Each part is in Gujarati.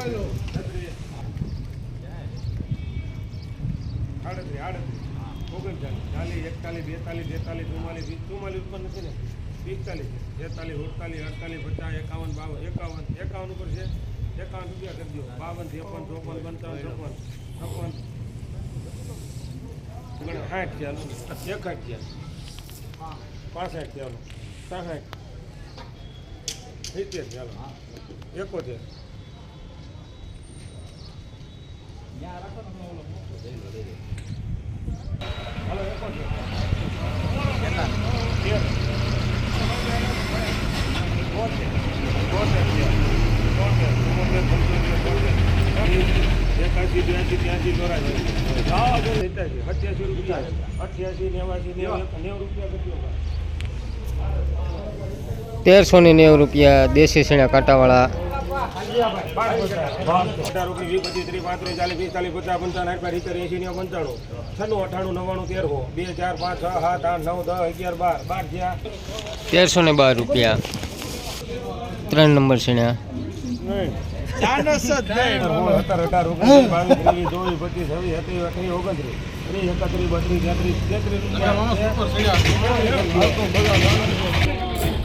આડત્રીસ આડત્રીસ ઓગણચાલીસ ચાલીસ એકતાલીસ બેતાલીસ તેતાલીસ ચુમ્માલીસ વીસ ચુમ્માલીસ ઉપર નથી ને પિસ્તાલીસ તેતાલીસ અડતાલીસ અડતાલીસ પચાસ એકાવન બાવન એકાવન એકાવન ઉપર છે એકાવન રૂપિયા કરી દો બાવન ત્રેપન ચોપન પંચાવન છપ્પન છપ્પન સાઠ હાલો એકસઠ છે પાસઠ હાલો સાઠ સિત્તેર હાલો એકોતેર હાલો એકોતેર તેર બોતેર બોતેર છે બોતેર ચુમ્મોતેર પંચોતેર બોતેર તેરસો ને નેવું રૂપિયા દેશી શેણા કાંટાવાળા ત્રીસ છ ને બાર રૂપિયા. ત્રણ નંબર તેત્રીસ રૂપિયા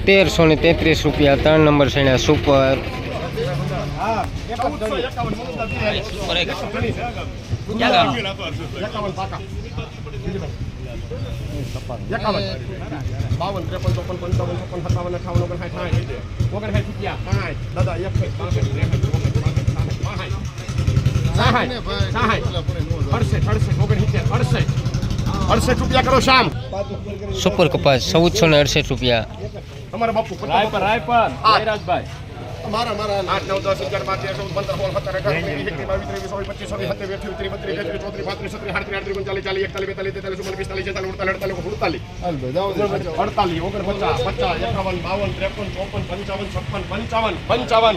તેરસો ને તેત્રીસ રૂપિયા, ત્રણ નંબર શ્રેણ્યા સુપર. બાવન ત્રેપન ચોપન પંચાવન છપ્પન સત્તાવન અઠાવન ઓગણસાઠ સાઠ ઓગણસાઠ રૂપિયા સાઠ દાદા એક બાસઠ ત્રેસઠ ચોસઠ પાંસઠ સાઠ સાઠ અડસઠ અડસઠ ઓગણસિત્તેર અડસઠ અડસઠ રૂપિયા કરો શામ સુપર કપાસ ચૌદસો ને અડસઠ રૂપિયા તમારા બાપુ રાયપર રાયપર જયરાજભાઈ મારા મારા આઠ નવ દસ અગિયાર બાર તેર ચૌદ પંદર સોળ સત્તર અઢાર ઓગણીસ વીસ એકવીસ બાવીસ ત્રેવીસ ચોવીસ પચીસ છવ્વીસ સત્યાવીસ અઠ્યાવીસ ત્રીસ બત્રીસ તેત્રીસ ચોત્રીસ પાંત્રીસ છત્રીસ આડત્રીસ આડત્રીસ ઓગણચાલીસ ચાલીસ એકતાલીસ બેતાલીસ તેતાલીસ ચુમ્માલીસ પિસ્તાલીસ છેતાલીસ અડતાલીસ ઉડતાલીસ અડતાલીસ ઓગણપચાસ પચાસ એકાવન બાવન ત્રેપન ચોપન પંચાવન છપ્પન પંચાવન પંચાવન.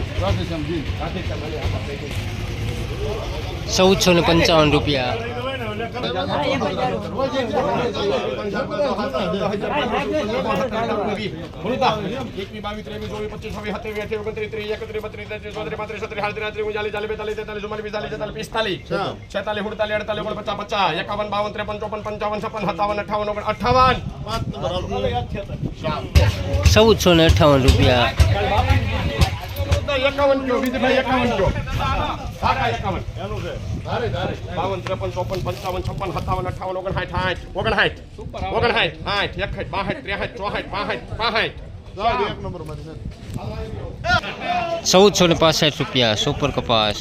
ચૌદસો ને પંચાવન રૂપિયા. એકાવન બાવન ત્રેપન ચોપન પંચાવન છપ્પન સત્તાવન અઠાવન ઓગણ અઠાવન ચૌદસો ને અઠાવન રૂપિયા. એકાવન કયો? એકાવન કયો? સારા એકાવન. બાવન ત્રેપન ચોપન પંચાવન છપ્પન સત્તાવન અઠાવન ઓગણસાઠ સાઠ. ઓગણસાઠ. ઓગણસાઠ સાઠ એકસાઠ બાસઠ ત્રેસઠ ચોસઠ પાસઠ પાસઠ ચૌદસો ને પાસઠ રૂપિયા સુપર કપાસ.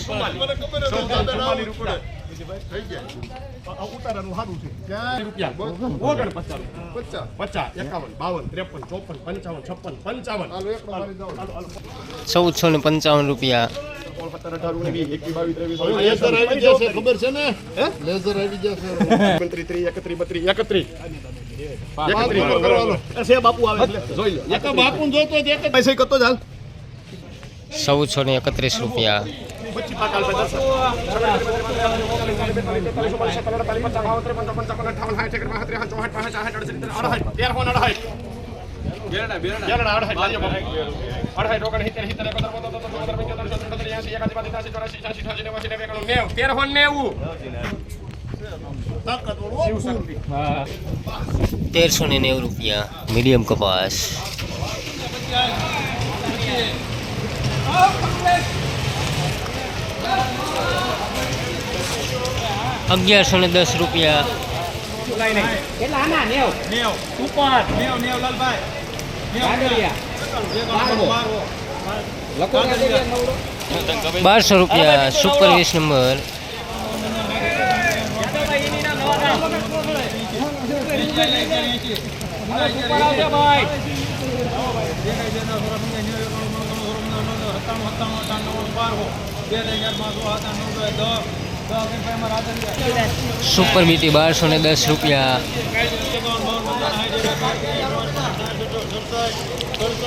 બાવન ત્રેપન ને પંચાવન રૂપિયા. ચૌદસો ને એકત્રીસ રૂપિયા. સત્તર અઢાર ઓગણીસ એકવીસ બાવીસ ત્રેવીસ લેઝર આવી જશે ખબર છે ને લેઝર આવી જશે ઓગણત્રીસ ત્રીસ એકત્રીસ બત્રીસ બારસો ને દસ રૂપિયા. એક તો બાપુને જોતો જ એક જ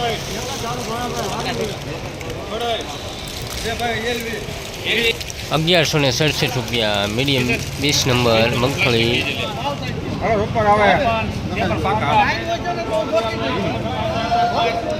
પૈસા કરતો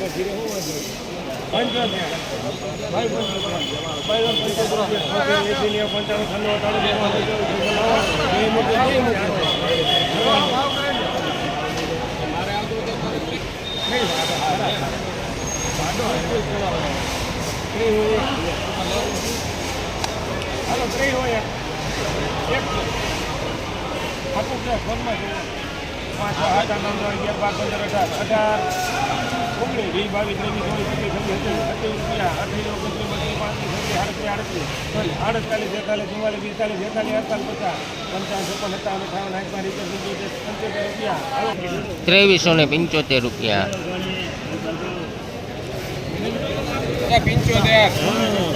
પચીસ પાકાલ પચાસ તેરસો ફોનમાં નેવું રૂપિયા મીડિયમ કપાસ અગિયારસો ને દસ રૂપિયા. બારસો રૂપિયા સુપર વીસ બાવીસ સુપર બીટી બારસો ને દસ રૂપિયા અગિયારસો ને સડસઠ રૂપિયા મીડિયમ વીસ નંબર મગફળી ચોપનસો ચોપનસો ચોપનસો ને સત્તરી રૂપિયા ત્રેપનસો ને અઠાવન રૂપિયા ત્રેવીસો ને પંચોતેર. રૂપિયા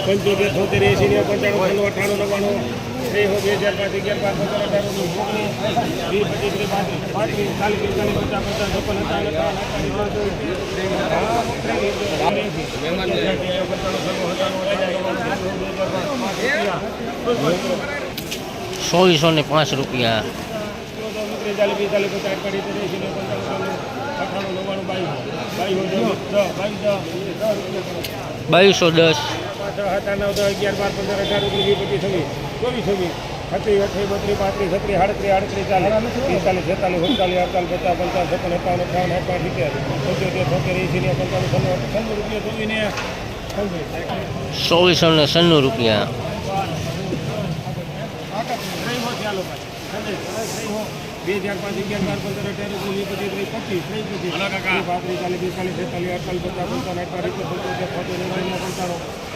પંચોતેર છોતેર એસી ને પંચાણું છન્નું અઠાણું નવ્વાણું. ત્રીસ બે હજાર પાંચ અગિયાર બાર પંદર અઢાર ઓગણીસ ઓગણીસ વીસ પચીસ ત્રીસ પાંત્રીસ પાંત્રીસ ચાલીસ પિસ્તાલીસ પચાસ પચાસ છપ્પન સત્તાવન અઠાવન ચોવીસો ને પાંચ રૂપિયા ચાલીસ પિસ્તાલીસ પચાસ અઠાડીસ એસી ને પંચાણું અઠાણું નવ્વાણું બાવીસ બાવીસ બાવીસો દસ પાંચ સાત આઠ નવ દસ અગિયાર બાર પંદર અઢાર ઓગણીસ પચીસ છવ્વીસ ચોવીસ છવ્વીસ છત્રીસ અઠ્યાવીસ બત્રીસ પાંત્રીસ છત્રીસ આડત્રીસ આડત્રીસ ચાલીસ પિસ્તાલીસ છેતાલીસ સત્તાલીસ અડતાલીસ પચાસ પંચાવન છપ્પન એકાવન અઠાવન અઠાવન સિત્તેર. પંચોતેર છોતેર એસી ને પંચાવન છન્નું છન્નું રૂપિયા જોઈને ચોવીસો ને છન્નું રૂપિયા. બે હજાર પાંચ અગિયાર બાર પંદર અઢાર ઓગણીસ પચીસ ત્રીસ પચીસ ત્રીસ પચીસ. પાંત્રીસ ચાલીસ બેતાલીસ છેતાલીસ અડતાલીસ પચાસ પંચાવન અઠાવીસ પંચોતેર છોતેર પંચાણું.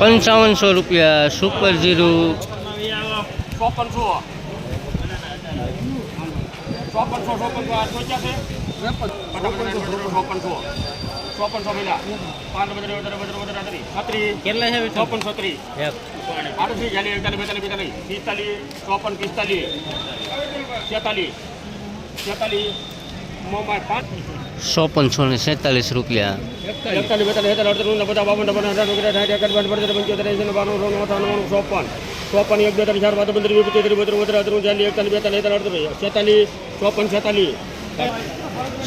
પંચાવનસો રૂપિયા સુપર જીરું ચોપનસો ચોપનસો ચોપનસો ચોપનસો ચોપનસો પેલા પાંચ વધારે વધારે વધારે છત્રીસ કેટલા છે ચોપનસો ત્રીસ આડત્રીસ ચાલીસ એકતાલીસ બેતાલીસ બેતાલીસ પિસ્તાલીસ ચોપન પિસ્તાલીસ છેતાલીસ છેતાલીસ મોબાઈલ પાંચ ચોપનસો ને સેતાલીસ રૂપિયા. એકતાલીસ ચોપન. એક બે ત્રણ ચાર પાંચ પંદર વીસ પચીસ ત્રીસ બત્રીસ બત્રીસ અડત્રીસ ચાલીસ એકતાલીસ બેતાલીસ તેતાલીસ અડત્રીસ છેતાલીસ ચોપન છેતાલીસ.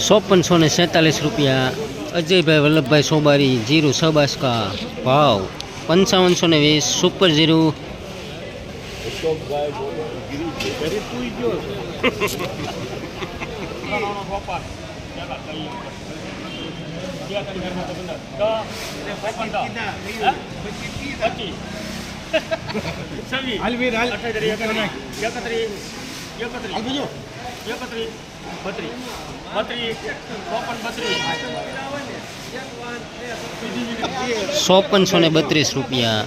ચોપનસો ને સેતાલીસ રૂપિયા. અજયભાઈ વલ્લભભાઈ સોબારી જીરું સબાસકા ભાવ પંચાવનસો ને વીસ સુપર જીરું. એકત્રીસ એકત્રીસ બત્રીસ બત્રીસ ચોપન બત્રીસ ચોપનસો ને બત્રીસ રૂપિયા